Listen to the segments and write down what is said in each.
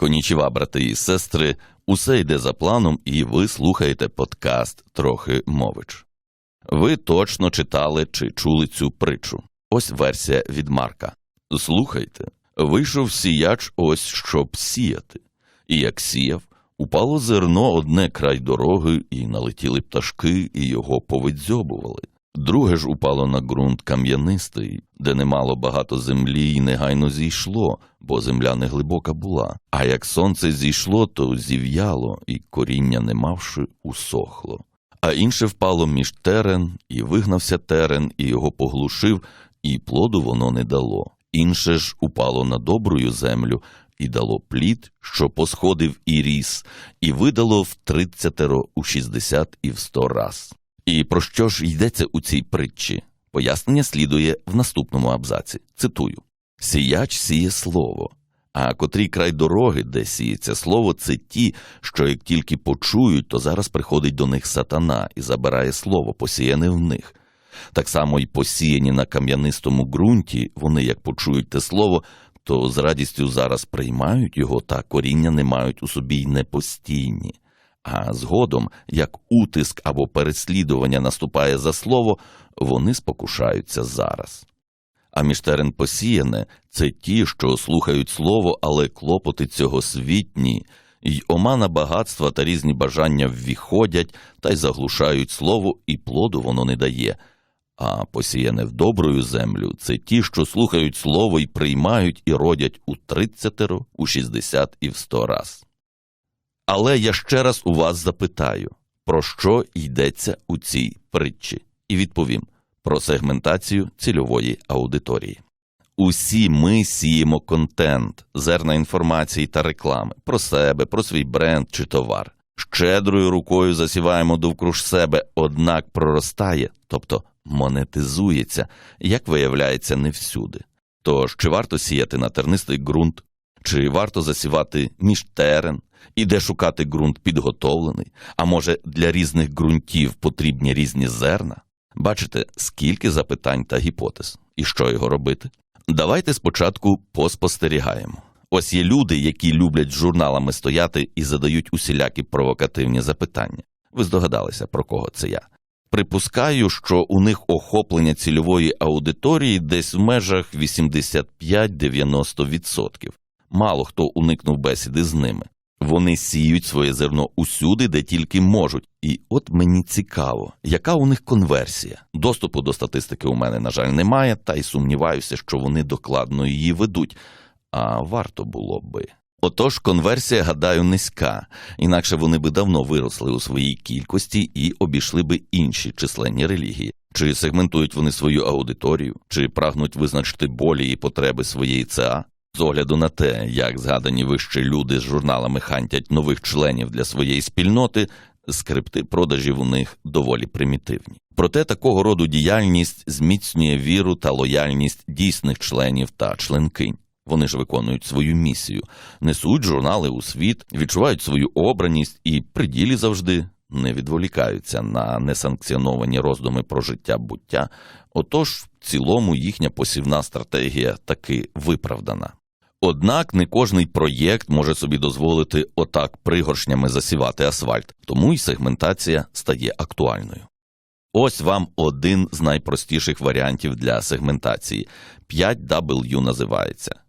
Конічіва, брати і сестри, усе йде за планом, і ви слухаєте подкаст Трохи мович. Ви точно читали чи чули цю притчу. Ось версія від Марка. Слухайте, вийшов сіяч ось щоб сіяти. І як сіяв, упало зерно одне край дороги, і налетіли пташки, і його повидзьобували. Друге ж упало на ґрунт кам'янистий, де немало багато землі, і негайно зійшло, бо земля не глибока була. А як сонце зійшло, то зів'яло, і коріння не мавши, усохло. А інше впало між терен, і вигнався терен, і його поглушив, і плоду воно не дало. Інше ж упало на добрую землю, і дало плід, що посходив і ріс, і видало в тридцятеро, у шістдесят і в сто раз. І про що ж йдеться у цій притчі? Пояснення слідує в наступному абзаці. Цитую: Сіяч сіє слово. А котрий край дороги, де сіється слово, це ті, що як тільки почують, то зараз приходить до них сатана і забирає слово, посіяне в них. Так само й посіяні на кам'янистому ґрунті, вони, як почують те слово, то з радістю зараз приймають його, та коріння не мають у собі й непостійні. А згодом, як утиск або переслідування наступає за слово, вони спокушаються зараз. А між терен посіяне це ті, що слухають слово, але клопоти цього світні, й омана багатства та різні бажання ввіходять та й заглушають слово, і плоду воно не дає. А посіяне в добрую землю це ті, що слухають слово і приймають і родять у тридцятеро, у шістдесят і в сто раз. Але я ще раз у вас запитаю, про що йдеться у цій притчі, і відповім про сегментацію цільової аудиторії. Усі ми сіємо контент, зерна інформації та реклами про себе, про свій бренд чи товар. Щедрою рукою засіваємо довкруж себе, однак проростає, тобто монетизується, як виявляється, не всюди. Тож чи варто сіяти на тернистий ґрунт, чи варто засівати між терен, і де шукати ґрунт підготовлений, а може для різних ґрунтів потрібні різні зерна? Бачите, скільки запитань та гіпотез, і що його робити? Давайте спочатку поспостерігаємо. Ось є люди, які люблять з журналами стояти і задають усілякі провокативні запитання. Ви здогадалися, про кого це я. Припускаю, що у них охоплення цільової аудиторії десь в межах 85-90%. Мало хто уникнув бесіди з ними. Вони сіють своє зерно усюди, де тільки можуть. І от мені цікаво, яка у них конверсія. Доступу до статистики у мене, на жаль, немає, та й сумніваюся, що вони докладно її ведуть. А варто було би. Отож, конверсія, гадаю, низька, інакше вони би давно виросли у своїй кількості і обійшли би інші численні релігії. Чи сегментують вони свою аудиторію, чи прагнуть визначити болі і потреби своєї ЦА? З огляду на те, як згадані вище люди з журналами хантять нових членів для своєї спільноти, скрипти продажів у них доволі примітивні. Проте такого роду діяльність зміцнює віру та лояльність дійсних членів та членкинь. Вони ж виконують свою місію, несуть журнали у світ, відчувають свою обраність і при ділі завжди не відволікаються на несанкціоновані роздуми про життя буття. Отож, в цілому їхня посівна стратегія таки виправдана. Однак не кожний проєкт може собі дозволити отак пригоршнями засівати асфальт, тому й сегментація стає актуальною. Ось вам один з найпростіших варіантів для сегментації 5W називається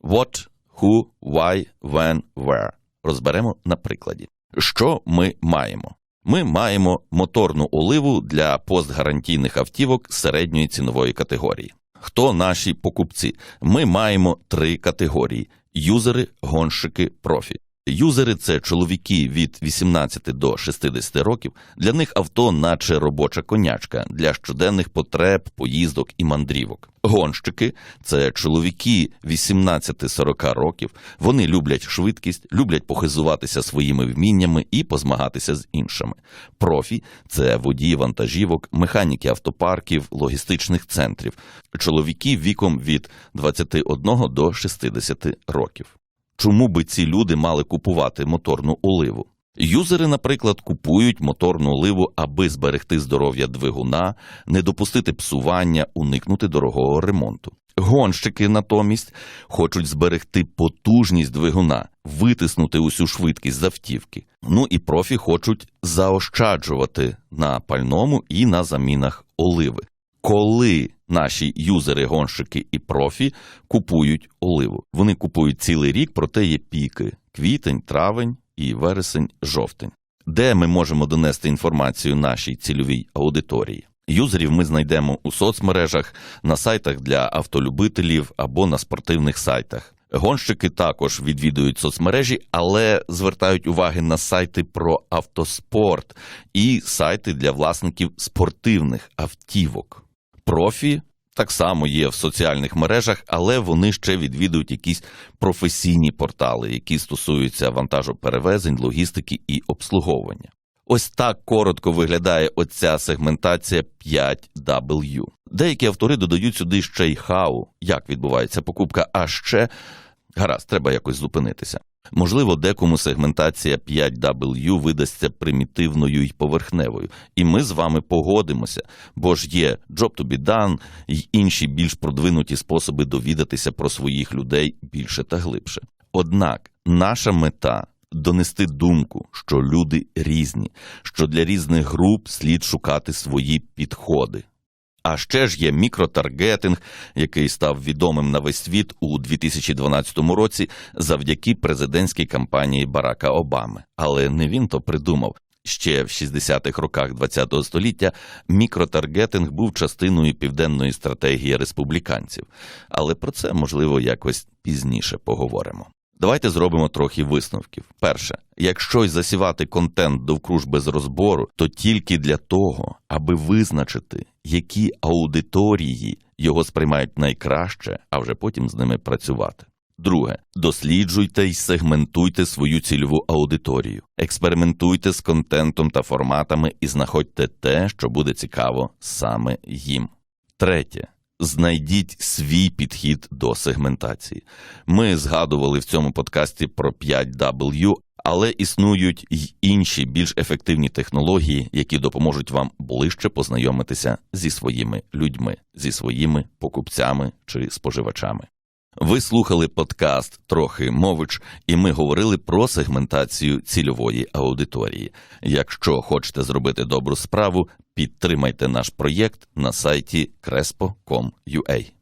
What, Who, Why, When, Where. Розберемо на прикладі. Що ми маємо? Ми маємо моторну оливу для постгарантійних автівок середньої цінової категорії. Хто наші покупці? Ми маємо три категорії: юзери, гонщики, профі. Юзери це чоловіки від 18 до 60 років. Для них авто, наче робоча конячка для щоденних потреб, поїздок і мандрівок. Гонщики це чоловіки 18-40 років. Вони люблять швидкість, люблять похизуватися своїми вміннями і позмагатися з іншими. Профі це водії вантажівок, механіки автопарків, логістичних центрів, чоловіки віком від 21 до 60 років. Чому би ці люди мали купувати моторну оливу? Юзери, наприклад, купують моторну оливу, аби зберегти здоров'я двигуна, не допустити псування, уникнути дорогого ремонту. Гонщики натомість хочуть зберегти потужність двигуна, витиснути усю швидкість з автівки. Ну і профі хочуть заощаджувати на пальному і на замінах оливи. Коли наші юзери, гонщики і профі купують оливу, вони купують цілий рік, проте є піки: квітень, травень і вересень, жовтень. Де ми можемо донести інформацію нашій цільовій аудиторії? Юзерів ми знайдемо у соцмережах, на сайтах для автолюбителів або на спортивних сайтах. Гонщики також відвідують соцмережі, але звертають уваги на сайти про автоспорт і сайти для власників спортивних автівок. Профі так само є в соціальних мережах, але вони ще відвідують якісь професійні портали, які стосуються вантажоперевезень, логістики і обслуговування. Ось так коротко виглядає оця сегментація 5W. Деякі автори додають сюди ще й хау, як відбувається покупка, а ще гаразд, треба якось зупинитися. Можливо, декому сегментація 5W видасться примітивною й поверхневою, і ми з вами погодимося, бо ж є job to be done й інші більш продвинуті способи довідатися про своїх людей більше та глибше. Однак наша мета донести думку, що люди різні, що для різних груп слід шукати свої підходи. А ще ж є мікротаргетинг, який став відомим на весь світ у 2012 році завдяки президентській кампанії Барака Обами. Але не він то придумав. Ще в 60-х роках ХХ століття мікротаргетинг був частиною південної стратегії республіканців. Але про це можливо якось пізніше поговоримо. Давайте зробимо трохи висновків. Перше, якщо й засівати контент довкруж без розбору, то тільки для того, аби визначити, які аудиторії його сприймають найкраще, а вже потім з ними працювати. Друге, досліджуйте й сегментуйте свою цільову аудиторію, експериментуйте з контентом та форматами і знаходьте те, що буде цікаво саме їм. Третє. Знайдіть свій підхід до сегментації. Ми згадували в цьому подкасті про 5W, але існують й інші більш ефективні технології, які допоможуть вам ближче познайомитися зі своїми людьми, зі своїми покупцями чи споживачами. Ви слухали подкаст Трохи мович, і ми говорили про сегментацію цільової аудиторії. Якщо хочете зробити добру справу, підтримайте наш проєкт на сайті crespo.com.ua.